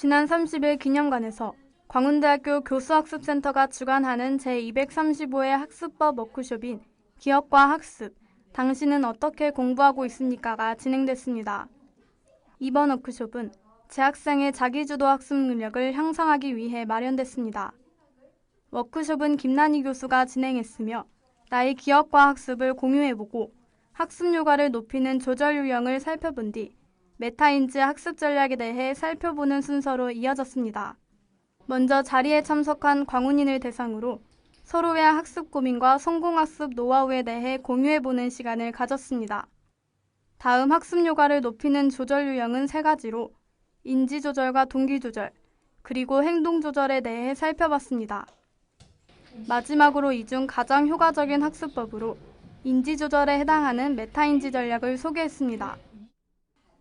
지난 30일 기념관에서 광운대학교 교수학습센터가 주관하는 제235회 학습법 워크숍인 기억과 학습, 당신은 어떻게 공부하고 있습니까가 진행됐습니다. 이번 워크숍은 재학생의 자기주도 학습 능력을 형성하기 위해 마련됐습니다. 워크숍은 김난희 교수가 진행했으며 나의 기억과 학습을 공유해보고 학습 효과를 높이는 조절 유형을 살펴본 뒤 메타인지 학습 전략에 대해 살펴보는 순서로 이어졌습니다. 먼저 자리에 참석한 광운인을 대상으로 서로의 학습 고민과 성공학습 노하우에 대해 공유해보는 시간을 가졌습니다. 다음 학습 효과를 높이는 조절 유형은 세 가지로 인지 조절과 동기 조절, 그리고 행동 조절에 대해 살펴봤습니다. 마지막으로 이 중 가장 효과적인 학습법으로 인지 조절에 해당하는 메타인지 전략을 소개했습니다.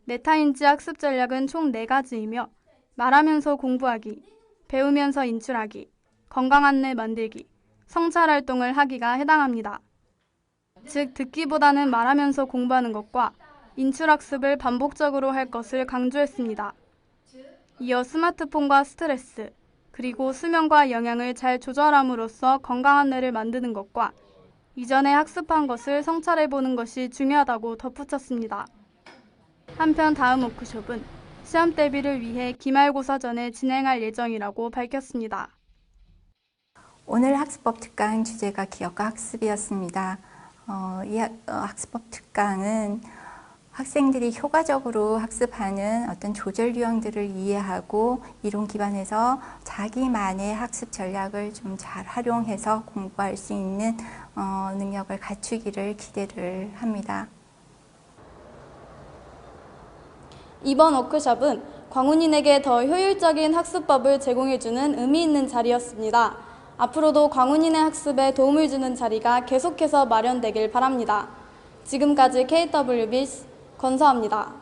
메타인지 학습 전략은 총 4가지이며 말하면서 공부하기, 배우면서 인출하기, 건강한 뇌 만들기, 성찰 활동을 하기가 해당합니다. 즉, 듣기보다는 말하면서 공부하는 것과 인출학습을 반복적으로 할 것을 강조했습니다. 이어 스마트폰과 스트레스, 그리고 수면과 영양을 잘 조절함으로써 건강한 뇌를 만드는 것과 이전에 학습한 것을 성찰해보는 것이 중요하다고 덧붙였습니다. 한편 다음 워크숍은 시험 대비를 위해 기말고사 전에 진행할 예정이라고 밝혔습니다. 오늘 학습법 특강 주제가 기억과 학습이었습니다. 어, 이 학, 어, 학습법 특강은 학생들이 효과적으로 학습하는 어떤 조절 유형들을 이해하고 이론 기반에서 자기만의 학습 전략을 좀 잘 활용해서 공부할 수 있는 어, 능력을 갖추기를 기대를 합니다. 이번 워크숍은 광운인에게 더 효율적인 학습법을 제공해주는 의미 있는 자리였습니다. 앞으로도 광운인의 학습에 도움을 주는 자리가 계속해서 마련되길 바랍니다. 지금까지 KWB 건서합니다.